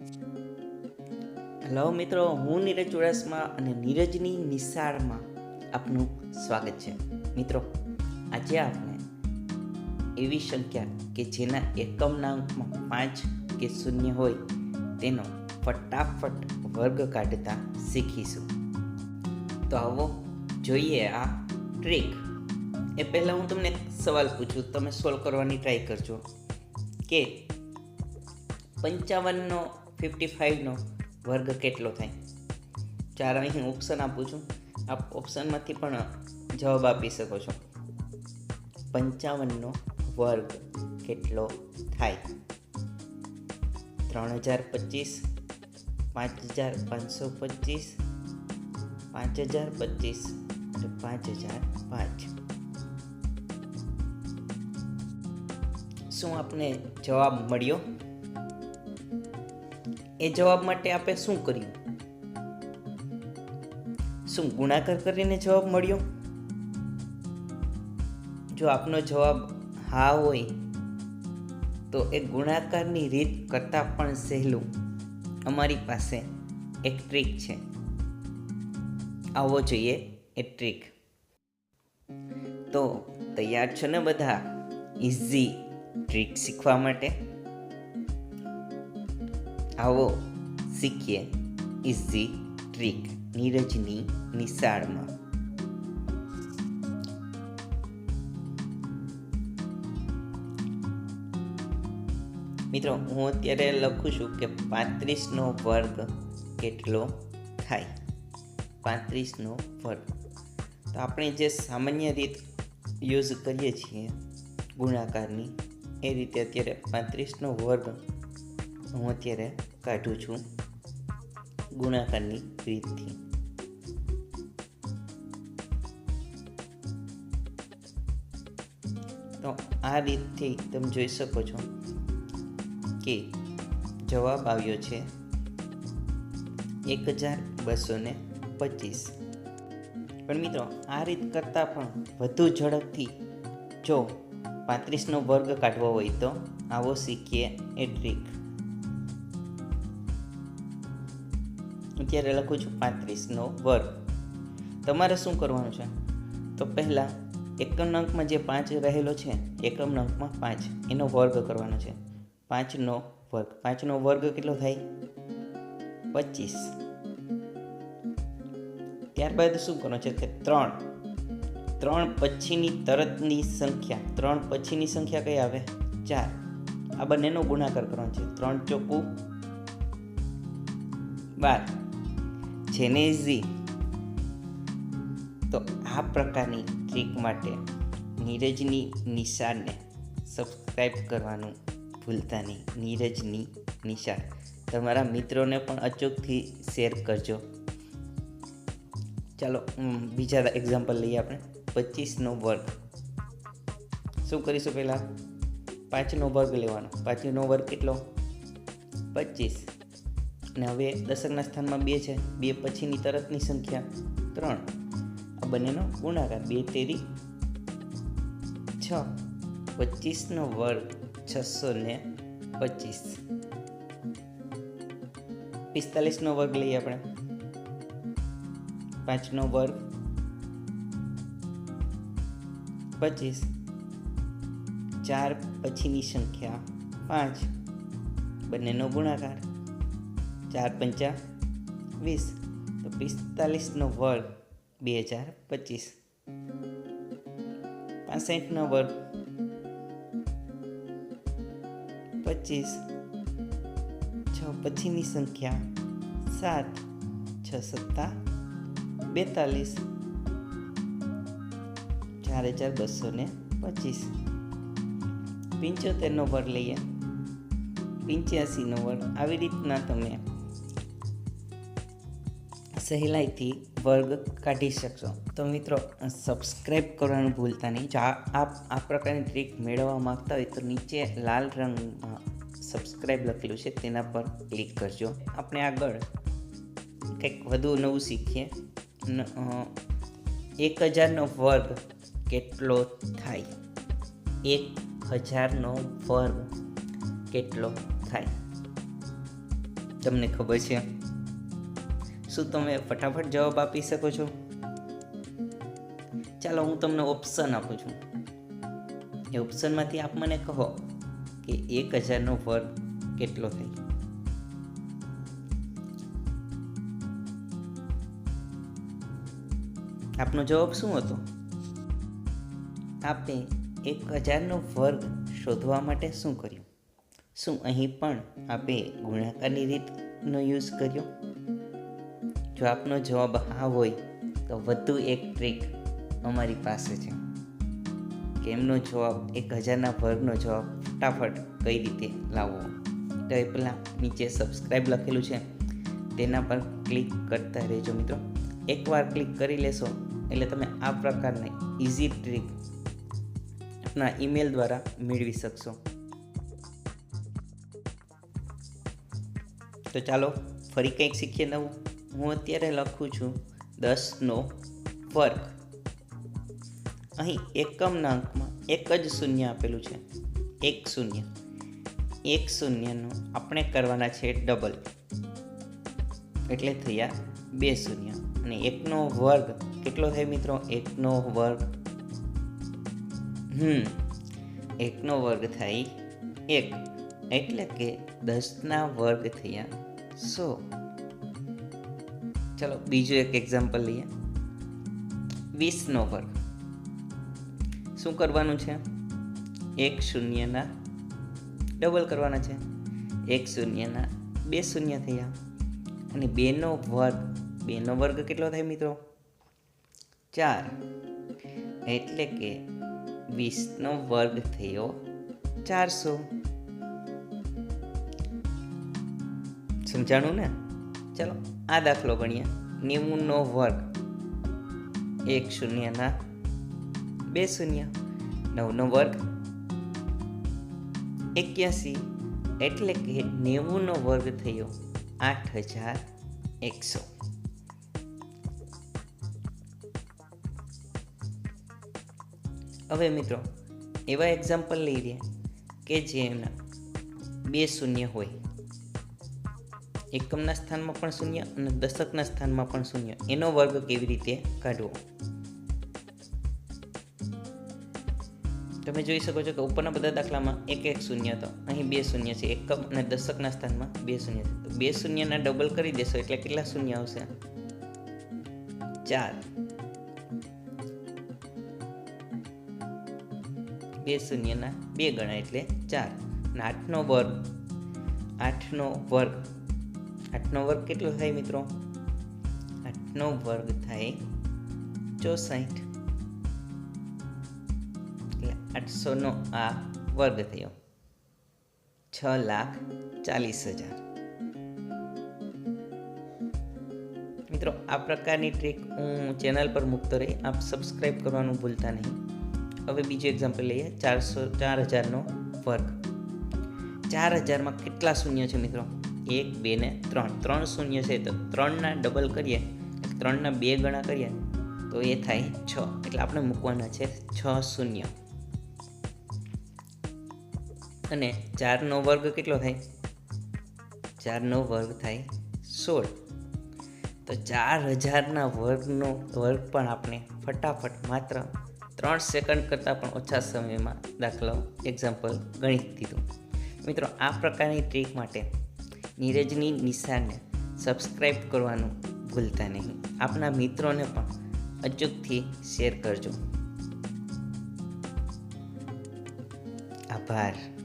Hello મિત્રો, હું નીરજ ચુડાસમા અને નીરજની નિશાળમાં આપનું સ્વાગત છે. મિત્રો, આજે આપણે એવી સંખ્યા કે જેના એકમનાંકમાં પાંચ કે શૂન્ય હોય તેનો ફટાફટ વર્ગ કાઢતા શીખીશું. તો આવો જોઈએ આ ટ્રીક. એ પહેલાં હું તમને સવાલ પૂછું, તમે સોલ્વ કરવાની ટ્રાય કરજો કે પંચાવનનો ફિફ્ટી ફાઇવનો વર્ગ કેટલો થાય? ચાર અહીં ઓપ્શન આપું છું. આપ ઓપ્શનમાંથી પણ જવાબ આપી શકો છો. પંચાવનનો વર્ગ કેટલો થાય? ત્રણ હજાર પચીસ, પાંચ હજાર પાંચસો પચીસ, પાંચ હજાર પચીસ પાંચ હજાર પાંચ. શું આપને જવાબ મળ્યો? એ જવાબ માટે આપણે શું કર્યું? શું ગુણાકાર કરીને જવાબ મળ્યો? જો આપનો જવાબ હા હોય, તો એ ગુણાકારની રીત કરતાં પણ સહેલું. અમારી પાસે એક ટ્રીક છે. આવો જોઈએ એ ટ્રીક. તો તૈયાર છો ને બધા? ઇઝી ટ્રીક શીખવા માટે? આવો શીખીએ ઇઝી ટ્રીક નીરજની નિશાળમાં. મિત્રો, હું અત્યારે લખું છું કે પાંત્રીસનો વર્ગ કેટલો થાય? પાંત્રીસનો વર્ગ. તો આપણે જે સામાન્ય રીત યુઝ કરીએ છીએ ગુણાકારની, એ રીતે અત્યારે પાંત્રીસનો વર્ગ હું અત્યારે કાઢું છું ગુણાકારની રીતથી. તો આ રીતથી તમે જોઈ શકો છો કે જવાબ આવ્યો છે એક હજાર બસો ને પચીસ. પણ મિત્રો, આ રીત કરતાં પણ વધુ ઝડપથી જો પાંત્રીસનો વર્ગ કાઢવો હોય તો આવો શીખીએ એ ટ્રીક. અત્યારે લખું છું પાંત્રીસનો વર્ગ. તમારે શું કરવાનું છે? તો પહેલાં એકમ અંકમાં જે પાંચ રહેલો છે, એકમ અંકમાં પાંચ. એનો વર્ગ કરવાનો છે. પાંચનો વર્ગ. પાંચનો વર્ગ કેટલો થાય? પચીસ. ત્યારબાદ શું કરવાનું છે? કે ત્રણ. ત્રણ પછીની તરતની સંખ્યા. ત્રણ પછીની સંખ્યા કઈ આવે? ચાર. આ બંનેનો ગુણાકાર કરવાનો છે. ત્રણ ચોખ્ખું બાર. જેને ઇઝી તો આ પ્રકારની ટ્રીક માટે નીરજની નિશાળને સબસ્ક્રાઈબ કરવાનું ભૂલતા નહીં. નીરજની નિશાળ તમારા મિત્રોને પણ અચૂકથી શેર કરજો. ચાલો બીજા એક્ઝામ્પલ લઈએ આપણે. પચીસનો વર્ગ. શું કરીશું પહેલાં? પાંચનો વર્ગ લેવાનો. પાંચનો વર્ગ કેટલો? પચીસ. અને હવે દશકના સ્થાનમાં બે છે. બે પછીની તરતની સંખ્યા ત્રણ. આ બંનેનો ગુણાકાર બે તેરી છ. પચીસનો વર્ગ છસો ને પચીસ. પિસ્તાલીસનો વર્ગ લઈએ આપણે. પાંચનો વર્ગ પચીસ. ચાર પછીની સંખ્યા પાંચ. બંનેનો ગુણાકાર ચાર પંચા વીસ. તો પિસ્તાલીસનો વર્ગ બે હજાર પચીસ. પાસઠનો વર્ગ પચીસ. છ પછીની સંખ્યા સાત. છ સત્તા બેતાલીસ. ચાર હજાર બસો ને પચીસ. પંચોતેરનો વર્ગ લઈએ. પંચ્યાસીનો વર્ગ. આવી રીતના તમે સહેલાઈથી વર્ગ કાઢી શકશો. તો મિત્રો સબસ્ક્રાઈબ કરવાનું ભૂલતા નહીં. જો આપ આ પ્રકારની ટ્રીક મેળવવા માગતા હોય તો નીચે લાલ રંગમાં સબસ્ક્રાઈબ લખેલું છે, તેના પર ક્લિક કરજો. આપણે આગળ કંઈક વધુ નવું શીખીએ. એક હજારનો વર્ગ કેટલો થાય? એક હજારનો વર્ગ કેટલો થાય? તમને ખબર છે? શું તમે ફટાફટ જવાબ આપી શકો છો? ચાલો, હું તમને ઓપ્શન આપું છું. એ ઓપ્શનમાંથી આપ મને કહો કે એક હજારનો વર્ગ કેટલો થાય? આપનો જવાબ શું હતો? આપે એક હજારનો વર્ગ શોધવા માટે શું કર્યું? શું અહીં પણ આપે ગુણાકારની રીતનો યુઝ કર્યો? જો આપનો જવાબ હા હોય, તો વધુ એક ટ્રીક અમારી પાસે છે. કે એમનો જવાબ? એક હજારના વર્ગનો જવાબ. ફટાફટ કઈ રીતે લાવવો? તો એ પહેલાં નીચે સબસ્ક્રાઈબ લખેલું છે. તેના પર ક્લિક કરતા રહેજો મિત્રો. એકવાર ક્લિક કરી લેશો, એટલે તમે આ પ્રકારની ઇઝી ટ્રીક આપના ઈમેલ દ્વારા મેળવી શકશો. તો ચાલો, ફરી કંઈક શીખીએ નવું. હું અત્યારે લખું છું દસનો વર્ગ. અહીં એકમના અંકમાં એક જ શૂન્ય આપેલું છે. એક શૂન્ય. એક શૂન્યનું આપણે કરવાના છે ડબલ એટલે થયા બે શૂન્ય. અને એકનો વર્ગ કેટલો થાય મિત્રો? એકનો વર્ગ. હમ. એકનો વર્ગ થાય એક. એટલે કે દસના વર્ગ થયા સો. ચલો, બીજું એક એક્ઝામ્પલ લઈએ. વીસનો વર્ગ શું કરવાનું છે? એક શૂન્યના ડબલ કરવાના છે. એક શૂન્યના બે શૂન્ય થયા. અને બેનો વર્ગ બેનો વર્ગ કેટલો થાય મિત્રો? ચાર. એટલે કે વીસનો વર્ગ થયો ચારસો. સમજાણું ને? ચલો. આ દાખલો ગણીએ. નેવુંનો વર્ગ. એક શૂન્યના બે શૂન્ય. નવનો વર્ગ. એક્યાસી. એટલે કે નેવુંનો વર્ગ થયો આઠ હજાર એકસો હવે મિત્રો, એવા એક્ઝામ્પલ લઈ લઈએ કે જેના બે શૂન્ય હોય. એકમના સ્થાનમાં પણ શૂન્ય અને દશકના સ્થાનમાં પણ શૂન્ય. એનો વર્ગ કેવી રીતે કાઢવો? તમે જોઈ શકો છો કે ઉપરના બધા દાખલામાં એક એક શૂન્ય હતો અહીં બે શૂન્ય છે, એકમ અને દશકના સ્થાનમાં બે શૂન્ય છે. બે શૂન્યના ડબલ કરી દેશો એટલે કેટલા શૂન્ય આવશે? ચાર. બે શૂન્યના બે ગણા એટલે ચાર. અને આઠનો વર્ગ આઠનો વર્ગ આઠનો વર્ગ કેટલો થાય મિત્રો? આઠનો વર્ગ થાય ચોસાઠ. એટલે આઠસોનો આ વર્ગ થયો. છ લાખ ચાલીસ હજાર. મિત્રો, આ પ્રકારની ટ્રીક હું ચેનલ પર મૂકતો રહી. આપ સબસ્ક્રાઈબ કરવાનું ભૂલતા નહીં. હવે બીજું એક્ઝામ્પલ લઈએ. ચારસો, ચાર હજારનો વર્ગ. ચાર હજારમાં કેટલા શૂન્ય છે મિત્રો? એક, બે ને ત્રણ. ત્રણ શૂન્ય છે તો ત્રણના ડબલ કરીએ, ત્રણના બે ગણા કરીએ, તો એ થાય છ. એટલે આપણે મૂકવાના છે છ શૂન્ય. અને ચારનો વર્ગ કેટલો થાય? ચારનો વર્ગ થાય સોળ. તો ચાર હજારના વર્ગનો વર્ગ પણ આપણે ફટાફટ માત્ર ત્રણ સેકન્ડ કરતાં પણ ઓછા સમયમાં દાખલો એક્ઝામ્પલ ગણી દીધું. મિત્રો, આ પ્રકારની ટ્રીક માટે નીરજની નિશાને સબસ્ક્રાઈબ કરવાનું ભૂલતા નહીં. આપના મિત્રોને પણ અચૂકથી શેર કરજો. આભાર.